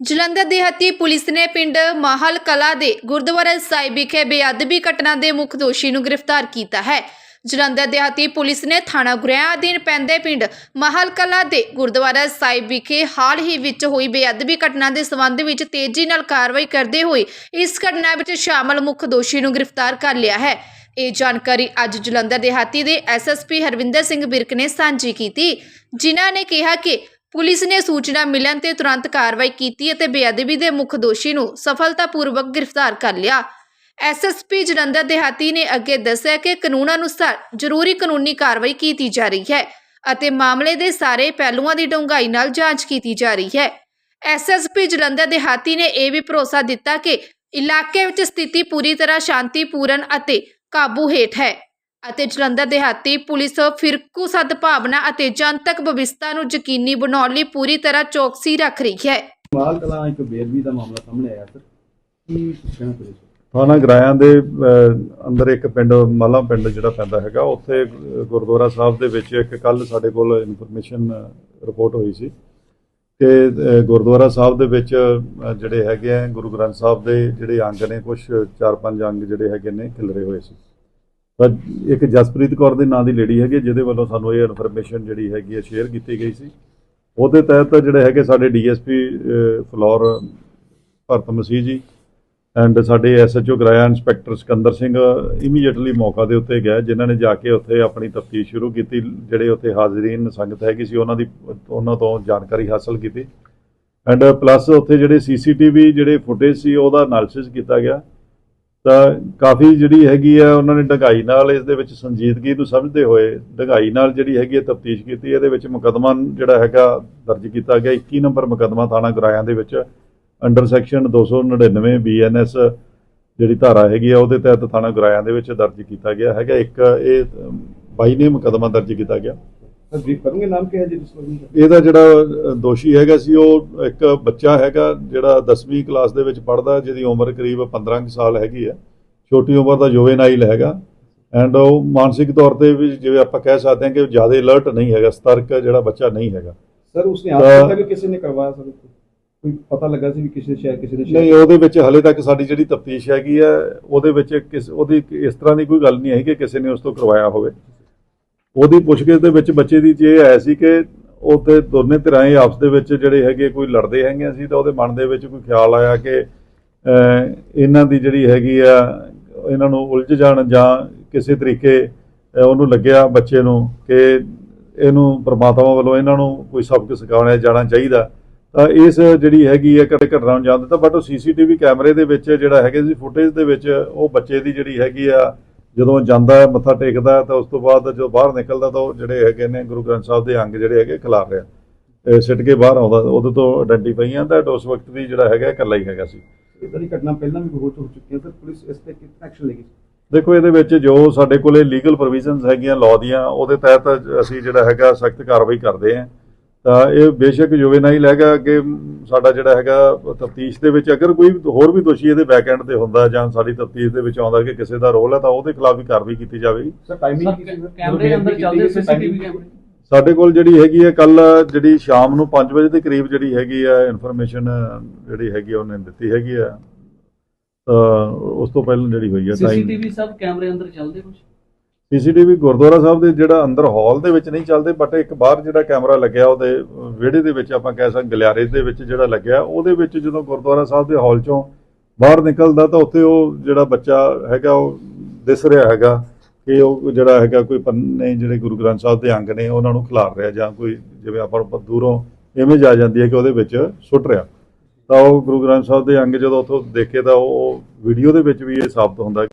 ਜਲੰਧਰ ਦਿਹਾਤੀ ਪੁਲਿਸ ਨੇ ਪਿੰਡ ਮਾਹਲ ਕਲਾ ਦੇ ਗੁਰਦੁਆਰਾ ਸਾਹਿਬ ਵਿਖੇ ਬੇਅਦਬੀ ਘਟਨਾ ਦੇ ਮੁੱਖ ਦੋਸ਼ੀ ਨੂੰ ਗ੍ਰਿਫਤਾਰ ਕੀਤਾ ਹੈ। ਜਲੰਧਰ ਦਿਹਾਤੀ ਪੁਲਿਸ ਨੇ ਥਾਣਾ ਗੁਰਿਆਂ ਅਧੀਨ ਪੈਂਦੇ ਪਿੰਡ ਮਾਹਲ ਕਲਾ ਦੇ ਗੁਰਦੁਆਰਾ ਸਾਹਿਬ ਵਿਖੇ ਹਾਲ ਹੀ ਵਿੱਚ ਹੋਈ ਬੇਅਦਬੀ ਘਟਨਾ ਦੇ ਸੰਬੰਧ ਵਿੱਚ ਤੇਜ਼ੀ ਨਾਲ ਕਾਰਵਾਈ ਕਰਦੇ ਹੋਏ ਇਸ ਘਟਨਾ ਵਿੱਚ ਸ਼ਾਮਲ ਮੁੱਖ ਦੋਸ਼ੀ ਨੂੰ ਗ੍ਰਿਫਤਾਰ ਕਰ ਲਿਆ ਹੈ। ਇਹ ਜਾਣਕਾਰੀ ਅੱਜ ਜਲੰਧਰ ਦਿਹਾਤੀ ਦੇ ਐਸਐਸਪੀ ਹਰਵਿੰਦਰ ਸਿੰਘ ਬਿਰਕ ਨੇ ਸਾਂਝੀ ਕੀਤੀ, ਜਿਨ੍ਹਾਂ ਨੇ ਕਿਹਾ ਕਿ ਪੁਲਿਸ ਨੇ ਸੂਚਨਾ ਮਿਲਣ ਤੇ ਤੁਰੰਤ ਕਾਰਵਾਈ ਕੀਤੀ ਅਤੇ ਬੇਅਦਬੀ ਦੇ ਮੁੱਖ ਦੋਸ਼ੀ ਨੂੰ ਸਫਲਤਾਪੂਰਵਕ ਗ੍ਰਿਫਤਾਰ ਕਰ ਲਿਆ। ਐਸਐਸਪੀ ਜਲੰਧਰ ਦਿਹਾਤੀ ਨੇ ਅੱਗੇ ਦੱਸਿਆ ਕਿ ਕਾਨੂੰਨ ਅਨੁਸਾਰ ਜ਼ਰੂਰੀ ਕਾਨੂੰਨੀ ਕਾਰਵਾਈ ਕੀਤੀ ਜਾ ਰਹੀ ਹੈ ਅਤੇ ਮਾਮਲੇ ਦੇ ਸਾਰੇ ਪਹਿਲੂਆਂ ਦੀ ਡੂੰਘਾਈ ਨਾਲ ਜਾਂਚ ਕੀਤੀ ਜਾ ਰਹੀ ਹੈ। ਐਸਐਸਪੀ ਜਲੰਧਰ ਦਿਹਾਤੀ ਨੇ ਇਹ ਵੀ ਭਰੋਸਾ ਦਿੱਤਾ ਕਿ ਇਲਾਕੇ ਵਿੱਚ ਸਥਿਤੀ ਪੂਰੀ ਤਰ੍ਹਾਂ ਸ਼ਾਂਤੀਪੂਰਨ ਅਤੇ ਕਾਬੂ ਹੇਠ ਹੈ। ਅਤੇ ਜਲੰਧਰ ਦਿਹਾਤੀ ਪੁਲਿਸ ਫਿਰਕੂ ਸਦਭਾਵਨਾ ਅਤੇ ਜਨਤਕ ਵਿਵਸਥਾ ਨੂੰ ਯਕੀਨੀ ਬਣਾਉਣ ਲਈ ਪੂਰੀ ਤਰ੍ਹਾਂ ਚੌਕਸੀ ਰੱਖ ਰਹੀ ਹੈ। ਮਾਲ ਕਲਾਂ ਇੱਕ ਬੇਅਦਬੀ ਦਾ ਮਾਮਲਾ ਸਾਹਮਣੇ ਆਇਆ ਸਰ। ਕੀ ਕਹਿਣਾ ਪੁਲਿਸ ਥਾਣਾ ਗਰਾਇਆਂ ਦੇ ਅਹ, ਅੰਦਰ ਇੱਕ ਪਿੰਡ ਮਾਲਾ ਪਿੰਡ ਜਿਹੜਾ ਪੈਂਦਾ ਹੈਗਾ ਉੱਥੇ ਗੁ- ਗੁਰਦੁਆਰਾ ਸਾਹਿਬ ਦੇ ਵਿੱਚ ਇੱਕ ਕੱਲ ਸਾਡੇ ਕੋਲ ਇਨਫੋਰਮੇਸ਼ਨ ਰਿਪੋਰਟ ਹੋਈ ਸੀ ਕਿ ਅਹ, ਗੁਰਦੁਆਰਾ ਸਾਹਿਬ ਦੇ ਵਿੱਚ ਅਹ, ਜਿਹੜੇ ਹੈਗੇ ਆ ਗੁਰੂ ਗ੍ਰੰਥ ਸਾਹਿਬ ਦੇ ਜਿਹੜੇ ਅੰਗ ਨੇ ਕੁਝ ਚਾਰ ਪੰਜ ਅੰਗ ਜਿਹੜੇ ਹੈਗੇ ਨੇ ਖਿਲਰੇ ਹੋਏ ਸੀ। ਤਾਂ ਇੱਕ ਜਸਪ੍ਰੀਤ ਕੌਰ ਦੇ ਨਾਂ ਦੀ ਲੇਡੀ ਹੈਗੀ ਜਿਹਦੇ ਵੱਲੋਂ ਸਾਨੂੰ ਇਹ ਇਨਫੋਰਮੇਸ਼ਨ ਜਿਹੜੀ ਹੈਗੀ ਹੈ ਸ਼ੇਅਰ ਕੀਤੀ ਗਈ ਸੀ। ਉਹਦੇ ਤਹਿਤ ਜਿਹੜੇ ਹੈਗੇ ਸਾਡੇ DSP floor Bharat Masih ji and ਸਾਡੇ SHO Guraya inspector Sikandar Singh immediately ਮੌਕਾ ਦੇ ਉੱਤੇ ਗਏ, ਜਿਨ੍ਹਾਂ ਨੇ ਜਾ ਕੇ ਉੱਥੇ ਆਪਣੀ ਤਫਤੀਸ਼ ਸ਼ੁਰੂ ਕੀਤੀ, ਜਿਹੜੇ ਉੱਥੇ ਹਾਜ਼ਰੀਨ ਸੰਗਤ ਹੈਗੀ ਸੀ, ਉਹਨਾਂ ਦੀ, ਉਹਨਾਂ ਤੋਂ ਜਾਣਕਾਰੀ ਹਾਸਲ ਕੀਤੀ। ਐਂਡ ਪਲੱਸ ਉੱਥੇ ਜਿਹੜੇ ਸੀਸੀਟੀਵੀ ਜਿਹੜੇ ਫੁਟੇਜ ਸੀ, ਉਹਦਾ ਐਨਾਲਿਸਿਸ ਕੀਤਾ ਗਿਆ। ਤਾਂ ਕਾਫੀ ਜਿਹੜੀ ਹੈਗੀ ਆ ਉਹਨਾਂ ਨੇ ਢਗਾਈ ਨਾਲ ਇਸ ਦੇ ਵਿੱਚ ਸੰਜੀਦਗੀ ਨੂੰ ਸਮਝਦੇ ਹੋਏ ਢਗਾਈ ਨਾਲ ਜਿਹੜੀ ਹੈਗੀ ਹੈ ਤਫਤੀਸ਼ ਕੀਤੀ ਇਹਦੇ ਵਿੱਚ ਮੁਕੱਦਮਾ ਜਿਹੜਾ ਹੈਗਾ ਦਰਜ ਕੀਤਾ ਗਿਆ 21 ਨੰਬਰ ਮੁਕੱਦਮਾ ਥਾਣਾ ਗਰਾਇਆਂ ਦੇ ਵਿੱਚ ਅੰਡਰ ਸੈਕਸ਼ਨ 299 ਬੀਐਨਐਸ ਜਿਹੜੀ ਧਾਰਾ ਹੈਗੀ ਆ ਉਹਦੇ ਤਹਿਤ ਥਾਣਾ ਗਰਾਇਆਂ ਦੇ ਵਿੱਚ ਦਰਜ ਕੀਤਾ ਗਿਆ ਹੈਗਾ ਇੱਕ ਇਹ ਅਮ, ਬਾਈ ਨੇ ਮੁਕੱਦਮਾ ਦਰਜ ਕੀਤਾ ਗਿਆ। ਸਰ ਬਰੀਫ ਕਰੋਗੇ? ਨਾਮ ਕੀ ਹੈ ਜੀ ਇਸ ਵਕਤ ਇਹਦਾ ਜਿਹੜਾ ਦੋਸ਼ੀ ਹੈਗਾ ਸੀ ਉਹ ਇੱਕ ਬੱਚਾ ਹੈਗਾ ਜਿਹੜਾ 10ਵੀਂ ਕਲਾਸ ਦੇ ਵਿੱਚ ਪੜ੍ਹਦਾ ਜਿਹਦੀ ਉਮਰ ਕਰੀਬ 15 ਕੁ ਸਾਲ ਹੈਗੀ ਹੈ। ਛੋਟੀ ਉਮਰ ਦਾ ਜੁਵੇਨਾਈਲ ਹੈਗਾ। ਐਂਡ ਉਹ ਮਾਨਸਿਕ ਤੌਰ ਤੇ ਵੀ ਜਿਵੇਂ ਆਪਾਂ ਕਹਿ ਸਕਦੇ ਹਾਂ ਕਿ ਜ਼ਿਆਦਾ ਅਲਰਟ ਨਹੀਂ ਹੈਗਾ ਸਤਰਕ ਜਿਹੜਾ ਬੱਚਾ ਨਹੀਂ ਹੈਗਾ। ਸਰ ਉਸਨੇ ਆਪ ਤਾਂ- ਕੀਤਾ ਕਿ ਕਿਸੇ ਨੇ ਕਰਵਾਇਆ? ਸਰ ਕੋਈ ਪਤਾ ਲੱਗਾ ਸੀ ਵੀ ਕਿਸੇ ਸ਼ਾਇਦ ਕਿਸੇ ਨੇ ਨਹੀਂ ਉਹਦੇ ਵਿੱਚ ਹਲੇ ਤੱਕ ਸਾਡੀ ਜਿਹੜੀ ਤਫਤੀਸ਼ ਹੈਗੀ ਹੈ ਉਹਦੇ ਵਿੱਚ ਕਿਸ ਉਹਦੀ ਇਸ ਤਰ੍ਹਾਂ ਦੀ ਕੋਈ ਗੱਲ ਨਹੀਂ ਹੈ ਕਿ ਕਿਸੇ ਨੇ ਉਸ ਤੋਂ ਕਰਵਾਇਆ ਹੋਵੇ। ਉਹਦੀ ਪੁੱਛਗਿੱਛ ਦੇ ਵਿੱਚ ਬੱਚੇ ਦੀ ਜੇ ਆਇਆ ਸੀ ਕਿ ਉਹ ਤੇ ਦੋਨੇ ਧਿਰਾਂ ਹੀ ਆਪਸ ਦੇ ਵਿੱਚ ਜਿਹੜੇ ਹੈਗੇ ਕੋਈ ਲੜਦੇ ਹੈਗੇ ਸੀ ਤਾਂ ਉਹਦੇ ਮਨ ਦੇ ਵਿੱਚ ਕੋਈ ਖਿਆਲ ਆਇਆ ਕਿ ਇਹਨਾਂ ਦੀ ਜਿਹੜੀ ਹੈਗੀ ਆ, ਇਹਨਾਂ ਨੂੰ ਉਲਝ ਜਾਣ ਜਾਂ ਕਿਸੇ ਤਰੀਕੇ ਉਹਨੂੰ ਲੱਗਿਆ ਬੱਚੇ ਨੂੰ ਕਿ ਇਹਨੂੰ ਪ੍ਰਮਾਤਮਾ ਵੱਲੋਂ ਇਹਨਾਂ ਨੂੰ ਕੋਈ ਸਬਕ ਸਿਖਾਉਣਾ ਜਾਣਾ ਚਾਹੀਦਾ। ਤਾਂ ਇਸ ਜਿਹੜੀ ਹੈਗੀ ਹੈ ਕਦੇ ਘਟਨਾ ਨੂੰ ਜਾਣ ਦਿੱਤਾ ਬਟ ਉਹ ਸੀਸੀਟੀਵੀ ਕੈਮਰੇ ਦੇ ਵਿੱਚ ਜਿਹੜਾ ਹੈਗੇ ਸੀ ਫੁਟੇਜ ਦੇ ਵਿੱਚ ਉਹ ਬੱਚੇ ਦੀ ਜਿਹੜੀ ਹੈਗੀ ਆ ਜਦੋਂ ਜਾਂਦਾ ਮੱਥਾ ਟੇਕਦਾ ਤਾਂ ਉਸ ਤੋਂ ਬਾਅਦ ਜਦੋਂ ਬਾਹਰ ਨਿਕਲਦਾ ਤਾਂ ਉਹ ਜਿਹੜੇ ਹੈਗੇ ਨੇ ਗੁਰੂ ਗ੍ਰੰਥ ਸਾਹਿਬ ਦੇ ਅੰਗ ਜਿਹੜੇ ਹੈਗੇ ਖਿਲਾਰ ਰਿਹਾ। ਸਿੱਟ ਕੇ ਬਾਹਰ ਆਉਂਦਾ ਉਹਦੇ ਤੋਂ ਆਇਡੈਂਟੀਫਾਈ ਆਂਦਾ ਉਸ ਵਕਤ ਵੀ ਜਿਹੜਾ ਹੈਗਾ ਇਕੱਲਾ ਹੀ ਹੈਗਾ ਸੀ। ਇਦਾਂ ਦੀ ਘਟਨਾ ਪਹਿਲਾਂ ਵੀ ਬਹੁਤ ਹੋ ਚੁੱਕੀ ਹੈ ਸਰ ਪੁਲਿਸ ਇਸ ਤੇ ਕਿੰਨਾ ਐਕਸ਼ਨ ਲੇਗੀ ਦੇਖੋ ਇਹਦੇ ਵਿੱਚ ਜੋ ਸਾਡੇ ਕੋਲੇ ਲੀਗਲ ਪ੍ਰੋਵੀਜ਼ਨਸ ਹੈਗੀਆਂ ਲਾਅ ਦੀਆਂ ਉਹਦੇ ਤਹਿਤ ਅਸੀਂ ਜਿਹੜਾ ਹੈਗਾ ਸਖਤ ਕਾਰਵਾਈ ਕਰਦੇ ਹਾਂ। ਤਾਂ ਇਹ ਬੇਸ਼ੱਕ ਜੁਵੇਨਾਈਲ ਹੈਗਾ ਕਿ ਸਾਡਾ ਜਿਹੜਾ ਹੈਗਾ ਤਫਤੀਸ਼ ਦੇ ਵਿੱਚ ਅਗਰ ਕੋਈ ਹੋਰ ਵੀ ਦੋਸ਼ੀ ਇਹਦੇ ਬੈਕ ਐਂਡ ਤੇ ਹੁੰਦਾ ਜਾਂ ਸਾਡੀ ਤਫਤੀਸ਼ ਦੇ ਵਿੱਚ ਆਉਂਦਾ ਕਿ ਕਿਸੇ ਦਾ ਰੋਲ ਹੈ ਤਾਂ ਉਹਦੇ ਖਿਲਾਫ ਵੀ ਕਾਰਵਾਈ ਕੀਤੀ ਜਾਵੇਗੀ। Sir timing? ਕੈਮਰੇ ਅੰਦਰ ਚੱਲਦੇ ਸੀਸੀਟੀਵੀ ਕੈਮਰੇ। ਸਾਡੇ ਕੋਲ ਜਿਹੜੀ ਹੈਗੀ ਹੈ ਕੱਲ ਜਿਹੜੀ ਸ਼ਾਮ ਨੂੰ 5 ਵਜੇ ਦੇ ਕਰੀਬ ਜਿਹੜੀ ਹੈਗੀ ਹੈ ਇਨਫੋਰਮੇਸ਼ਨ ਜਿਹੜੀ ਹੈਗੀ ਆ ਉਹਨੇ ਦਿੱਤੀ ਹੈਗੀ ਆ। ਤਾਂ ਉਸ ਤੋਂ ਪਹਿਲਾਂ ਜਿਹੜੀ ਹੋਈ ਹੈ ਟਾਈਮ ਸੀਸੀਟੀਵੀ ਸਭ ਕੈਮਰੇ ਅੰਦਰ ਚੱਲਦੇ ਕੁਝ ਸੀਸੀਟੀਵੀ ਗੁਰਦੁਆਰਾ ਸਾਹਿਬ ਦੇ ਜਿਹੜਾ ਅੰਦਰ ਹਾਲ ਦੇ ਵਿੱਚ ਨਹੀਂ ਚੱਲਦੇ ਬਟ ਇੱਕ ਬਾਹਰ ਜਿਹੜਾ ਕੈਮਰਾ ਲੱਗਿਆ ਉਹਦੇ ਵਿਹੜੇ ਦੇ ਵਿੱਚ ਆਪਾਂ ਕਹਿ ਸਕਦੇ ਗਲਿਆਰੇ ਦੇ ਵਿੱਚ ਜਿਹੜਾ ਲੱਗਿਆ, ਉਹਦੇ ਵਿੱਚ ਜਦੋਂ ਗੁਰਦੁਆਰਾ ਸਾਹਿਬ ਦੇ ਹਾਲ ਚੋਂ ਬਾਹਰ ਨਿਕਲਦਾ ਤਾਂ ਉੱਥੇ ਉਹ ਜਿਹੜਾ ਬੱਚਾ ਹੈਗਾ, ਉਹ ਦਿਸ ਰਿਹਾ ਹੈਗਾ ਕਿ ਉਹ ਜਿਹੜਾ ਹੈਗਾ ਕੋਈ ਪੰਨੇ ਜਿਹੜੇ ਗੁਰੂ ਗ੍ਰੰਥ ਸਾਹਿਬ ਦੇ ਅੰਗ ਨੇ, ਉਹਨਾਂ ਨੂੰ ਖਿਲਾਰ ਰਿਹਾ ਜਾਂ ਕੋਈ ਜਿਵੇਂ ਆਪਾਂ ਦੂਰੋਂ ਇਮੇਜ ਆ ਜਾਂਦੀ ਹੈ ਕਿ ਉਹਦੇ ਵਿੱਚ ਸੁੱਟ ਰਿਹਾ। ਤਾਂ ਉਹ ਗੁਰੂ ਗ੍ਰੰਥ ਸਾਹਿਬ ਦੇ ਅੰਗ ਜਦੋਂ ਉੱਥੋਂ ਦੇਖੇ ਤਾਂ ਉਹ ਵੀਡੀਓ ਦੇ ਵਿੱਚ ਵੀ ਇਹ ਸਾਬਤ ਹੁੰਦਾ